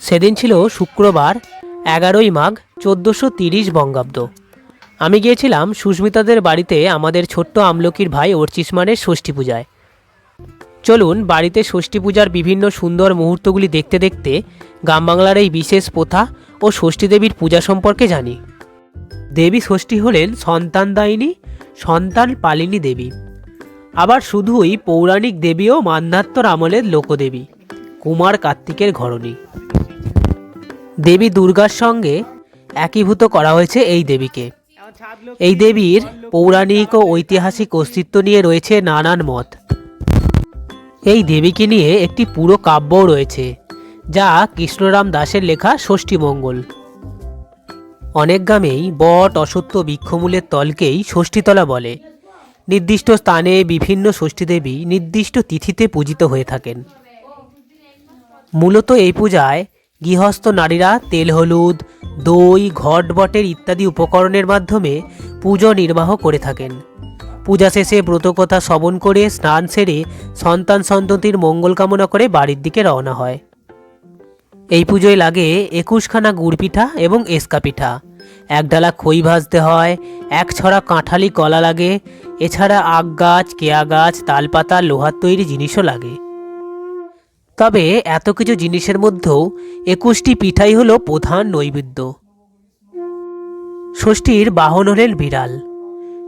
সেদিন ছিল শুক্রবার, এগারোই মাঘ, চোদ্দোশো তিরিশ বঙ্গাব্দ। আমি গিয়েছিলাম সুস্মিতাদের বাড়িতে আমাদের ছোট্ট আমলকির ভাই অর্চিসমানের ষষ্ঠী পূজায়। চলুন বাড়িতে ষষ্ঠী পূজার বিভিন্ন সুন্দর মুহূর্তগুলি দেখতে দেখতে গ্রাম বাংলার এই বিশেষ প্রথা ও ষষ্ঠী দেবীর পূজা সম্পর্কে জানি। দেবী ষষ্ঠী হলেন সন্তানদায়িনী সন্তান পালিনী দেবী। আবার শুধুই পৌরাণিক দেবী ও মান্ধাত্তর আমলের লোকদেবী, কুমার কার্তিকের ঘরণী। দেবী দুর্গার সঙ্গে একীভূত করা হয়েছে এই দেবীকে। এই দেবীর পৌরাণিক ও ঐতিহাসিক অস্তিত্ব নিয়ে রয়েছে নানান মত। এই দেবীকে নিয়ে একটি পুরো কাব্যও রয়েছে, যা কৃষ্ণরাম দাসের লেখা ষষ্ঠীমঙ্গল অনেক গ্রামেই বট, অসত্য, বৃক্ষমূলের তলকেই ষষ্ঠীতলা বলে। নির্দিষ্ট স্থানে বিভিন্ন ষষ্ঠীদেবী নির্দিষ্ট তিথিতে পূজিত হয়ে থাকেন। মূলত এই পূজায় গৃহস্থ নারীরা তেল, হলুদ, দই, ঘট বটের ইত্যাদি উপকরণের মাধ্যমে পুজো নির্বাহ করে থাকেন। পূজা শেষে ব্রতকথা শ্রবণ করে, স্নান সেরে সন্তান সন্ততির মঙ্গল কামনা করে বাড়ির দিকে রওনা হয়। এই পুজোয় লাগে একুশখানা গুড় পিঠা এবং এসকা পিঠা এক ডালা খই ভাজতে হয়, এক ছড়া কাঁঠালি কলা লাগে, এছাড়া আগ গাছ, কেয়া গাছ, তালপাতা, লোহার তৈরি জিনিসও লাগে। তবে এত কিছু জিনিসের মধ্যেও একুশটি পিঠাই হলো প্রধান নৈবেদ্য। ষষ্ঠীর বাহন হলেন বিড়াল।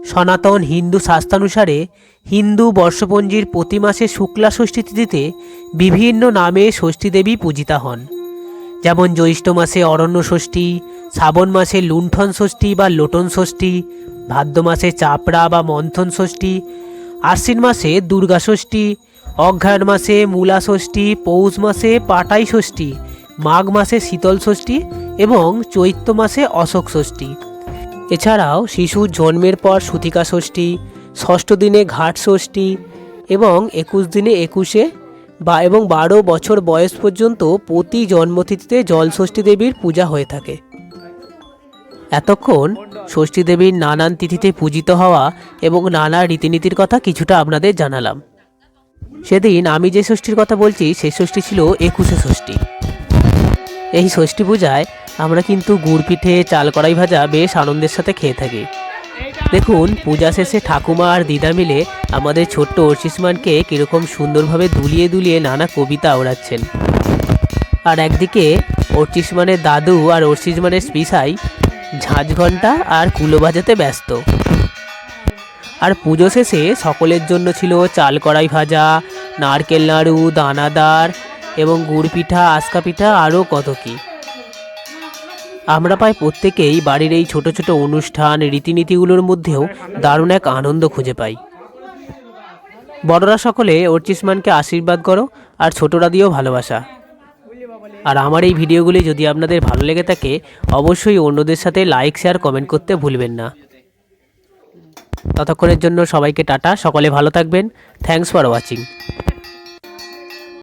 সনাতন হিন্দু শাস্ত্রানুসারে হিন্দু বর্ষপঞ্জির প্রতি মাসে শুক্লা ষষ্ঠী তিথিতে বিভিন্ন নামে ষষ্ঠী দেবী পূজিতা হন। যেমন জ্যৈষ্ঠ মাসে অরণ্য ষষ্ঠী, শ্রাবণ মাসে লুণ্ঠন ষষ্ঠী বা লোটন ষষ্ঠী, ভাদ্র মাসে চাপড়া বা মন্থন ষষ্ঠী, আশ্বিন মাসে দুর্গা ষষ্ঠী অঘ্রাণ মাসে মূলা ষষ্ঠী, পৌষ মাসে পাটাই ষষ্ঠী, মাঘ মাসে শীতল ষষ্ঠী এবং চৈত্র মাসে অশোক ষষ্ঠী। এছাড়াও শিশু জন্মের পর সুতিকা ষষ্ঠী, ষষ্ঠ দিনে ঘাট ষষ্ঠী এবং একুশ দিনে একুশে বা এবং বারো বছর বয়স পর্যন্ত প্রতি জন্মতিথিতে জল ষষ্ঠী দেবীর পূজা হয়ে থাকে। এতক্ষণ ষষ্ঠী দেবীর নানান তিথিতে পূজিত হওয়া এবং নানা রীতিনীতির কথা কিছুটা আপনাদের জানালাম। সেদিন আমি যে ষষ্ঠীর কথা বলছি সেই ষষ্ঠী ছিল একুশে ষষ্ঠী। এই ষষ্ঠী পূজায় আমরা কিন্তু গুড় পিঠে, চাল কড়াই ভাজা বেশ আনন্দের সাথে খেয়ে থাকি। দেখুন, পূজা শেষে ঠাকুমা আর দিদা মিলে আমাদের ছোট্ট অর্চিসমানকে কীরকম সুন্দরভাবে দুলিয়ে দুলিয়ে নানা কবিতা ওড়াচ্ছেন। আর একদিকে অর্চিসমানের দাদু আর অর্চিসমানের স্পিসাই ঝাঁঝ ঘণ্টা আর কুলো বাজাতে ব্যস্ত। আর পুজো শেষে সকলের জন্য ছিল চাল কড়াই ভাজা, নারকেল নাড়ু, দানাদার এবং গুড় পিঠা, আস্কা পিঠা, আরও কত কী। আমরা পাই প্রত্যেকেই বাড়ির এই ছোট ছোট অনুষ্ঠান, রীতিনীতিগুলোর মধ্যেও দারুণ এক আনন্দ খুঁজে পাই। বড়রা সকলে অর্চিসমানকে আশীর্বাদ করো আর ছোটরা দিয়েও ভালোবাসা। আর আমার এই ভিডিওগুলি যদি আপনাদের ভালো লেগে থাকে, অবশ্যই অন্যদের সাথে লাইক, শেয়ার, কমেন্ট করতে ভুলবেন না। ততক্ষণের জন্য সবাইকে টাটা সকলে ভালো থাকবেন। Thanks for watching